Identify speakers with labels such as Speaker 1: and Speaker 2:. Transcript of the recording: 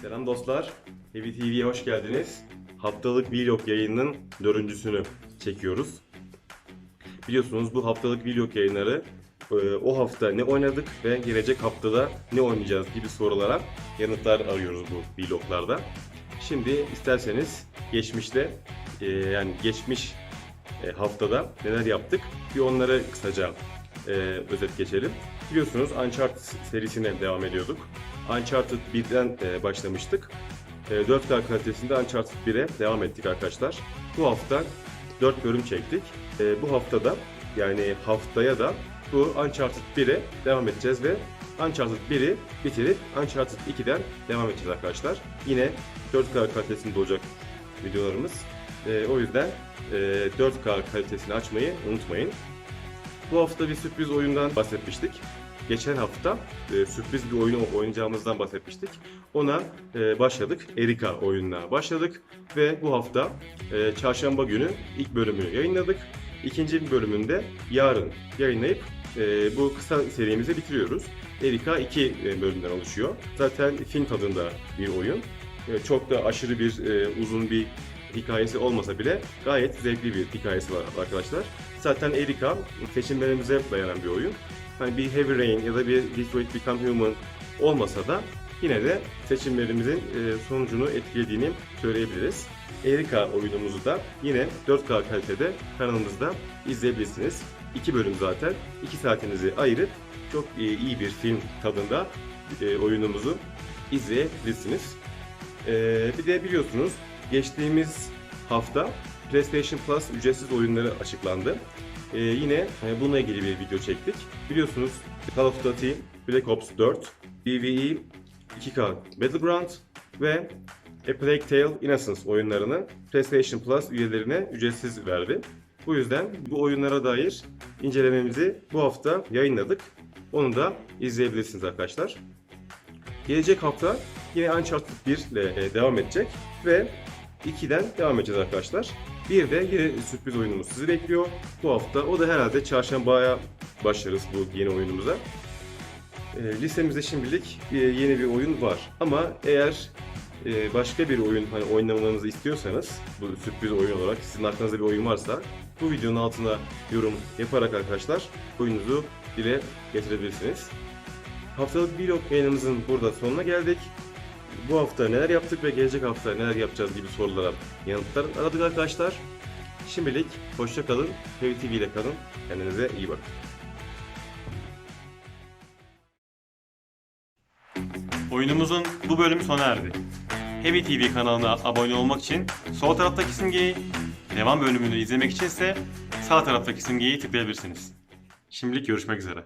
Speaker 1: Selam dostlar. Heavy TV'ye hoş geldiniz. Haftalık vlog yayınının dördüncüsünü çekiyoruz. Biliyorsunuz bu haftalık vlog yayınları e, o hafta ne oynadık ve gelecek haftada ne oynayacağız gibi sorulara yanıtlar arıyoruz bu vloglarda. Şimdi isterseniz geçmişte e, yani geçmiş e, haftada neler yaptık bir onlara kısaca özet geçelim. Biliyorsunuz Uncharted serisine devam ediyorduk. Uncharted 1'den e, başlamıştık. E, 4K kalitesinde Uncharted 1'e devam ettik arkadaşlar. Bu hafta 4 bölüm çektik. E, bu haftada yani haftaya da bu Uncharted 1'e devam edeceğiz ve Uncharted 1'i bitirip Uncharted 2'den devam edeceğiz arkadaşlar. Yine 4K kalitesinde olacak videolarımız. E, o yüzden e, 4K kalitesini açmayı unutmayın. Bu hafta bir sürpriz oyundan bahsetmiştik. Geçen hafta e, sürpriz bir oyunu oynayacağımızdan bahsetmiştik. Ona e, başladık. Erika oyununa başladık. Ve bu hafta e, çarşamba günü ilk bölümünü yayınladık. İkinci bölümünde yarın yayınlayıp e, bu kısa serimizi bitiriyoruz. Erika iki e, bölümden oluşuyor. Zaten film tadında bir oyun. E, çok da aşırı bir e, uzun bir hikayesi olmasa bile gayet zevkli bir hikayesi var arkadaşlar. Zaten Erika seçimlerimize dayanan bir oyun. Hani bir Heavy Rain ya da bir Detroit Become Human olmasa da yine de seçimlerimizin e, sonucunu etkilediğini söyleyebiliriz. Erika oyunumuzu da yine 4K kalitede kanalımızda izleyebilirsiniz. İki bölüm zaten. 2 saatinizi ayırıp çok e, iyi bir film tadında e, oyunumuzu izleyebilirsiniz. Bir de biliyorsunuz geçtiğimiz hafta PlayStation Plus ücretsiz oyunları açıklandı. Ee, yine e, bununla ilgili bir video çektik. Biliyorsunuz Call of Duty Black Ops 4, PvE 2K Battleground ve A Plague Tale Innocence oyunlarını PlayStation Plus üyelerine ücretsiz verdi. Bu yüzden bu oyunlara dair incelememizi bu hafta yayınladık. Onu da izleyebilirsiniz arkadaşlar. Gelecek hafta yine Uncharted 1 ile e, devam edecek ve 2'den devam edeceğiz arkadaşlar. Bir de yine sürpriz oyunumuz sizi bekliyor bu hafta. O da herhalde çarşambaya başlarız bu yeni oyunumuza. E, listemizde şimdilik e, yeni bir oyun var. Ama eğer e, başka bir oyun hani oynamanızı istiyorsanız bu sürpriz oyun olarak sizin aklınızda bir oyun varsa bu videonun altına yorum yaparak arkadaşlar oyununuzu dile getirebilirsiniz. Haftalık vlog yayınımızın burada sonuna geldik. Bu hafta neler yaptık ve gelecek hafta neler yapacağız gibi sorulara yanıtlar aradık arkadaşlar. Şimdilik hoşça kalın, Heavy TV ile kalın. Kendinize iyi bakın. Oyunumuzun bu bölümü sona erdi. Heavy TV kanalına abone olmak için sol taraftaki simgeyi, devam bölümünü izlemek için ise sağ taraftaki simgeyi tıklayabilirsiniz. Şimdilik görüşmek üzere.